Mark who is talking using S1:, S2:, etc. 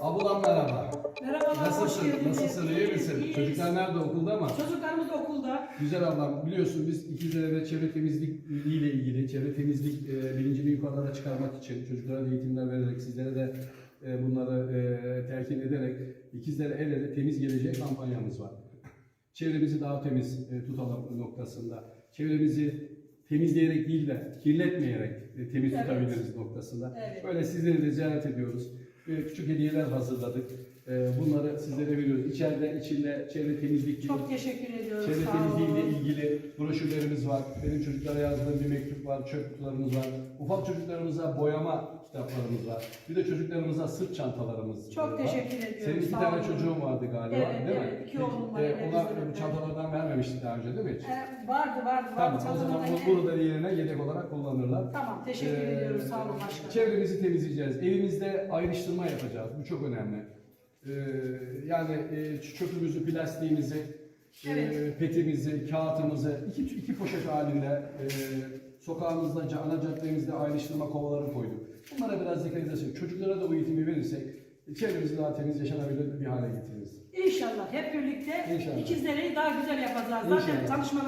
S1: Ablam merhaba.
S2: Merhabalar, hoş
S1: Nasılsın? Nasılsın? İyi misin?
S2: İyiyiz.
S1: Çocuklar nerede okulda mı?
S2: Çocuklarımız okulda.
S1: Güzel ablam. Biliyorsun biz İkizdere'de çevre temizlik ile ilgili çevre temizlik e, bilincini yukarılara çıkarmak için çocuklara da eğitimler vererek sizlere de e, bunları e, telkin ederek İkizdere el ele temiz gelecek kampanyamız var. Çevremizi daha temiz e, tutalım noktasında. Çevremizi temizleyerek değil de kirletmeyerek e, temiz
S2: Evet.
S1: tutabiliriz noktasında.
S2: Evet.
S1: Böyle sizleri de ziyaret ediyoruz. E, küçük hediyeler hazırladık. E, bunları sizlere veriyoruz. İçeride, içinde çevre temizlik
S2: Çok teşekkür ediyoruz.
S1: Çevre
S2: olun.
S1: İlgili broşürlerimiz var. Benim çocuklara yazdığım bir mektup var, çöp kutularımız var. Ufak çocuklarımıza boyama kitaplarımız var. Bir de çocuklarımıza sırt çantalarımız
S2: Çok
S1: var.
S2: teşekkür ediyorum.
S1: Senin iki
S2: sağ
S1: tane
S2: olun.
S1: çocuğun vardı galiba
S2: Evet,
S1: değil mi?
S2: evet, iki oğlum var, evet,
S1: ona
S2: de.
S1: bu çantalardan vermemiştik daha önce değil mi hiç?
S2: Ee, vardı, vardı, vardı.
S1: Tamam o zaman
S2: yine-
S1: bunu da yerine yedek olarak kullanırlar.
S2: Tamam, teşekkür
S1: Ee,
S2: ediyoruz. Sağ olun başkanım.
S1: Çevremizi temizleyeceğiz. Evimizde ayrıştırma yapacağız. Bu çok önemli. Ee, yani e, çöpümüzü, plastiğimizi,
S2: Evet.
S1: petimizi, kağıtımızı iki, iki poşet halinde e, sokağımızda, ana caddemizde ayrıştırma kovaları koyduk. Bunlara biraz dikkat edersek, çocuklara da bu eğitimi verirsek çevremizi daha temiz yaşanabilir bir hale getiririz.
S2: İnşallah hep birlikte
S1: İnşallah.
S2: ikizleri daha güzel yapacağız. Zaten
S1: İnşallah.
S2: tanışmalar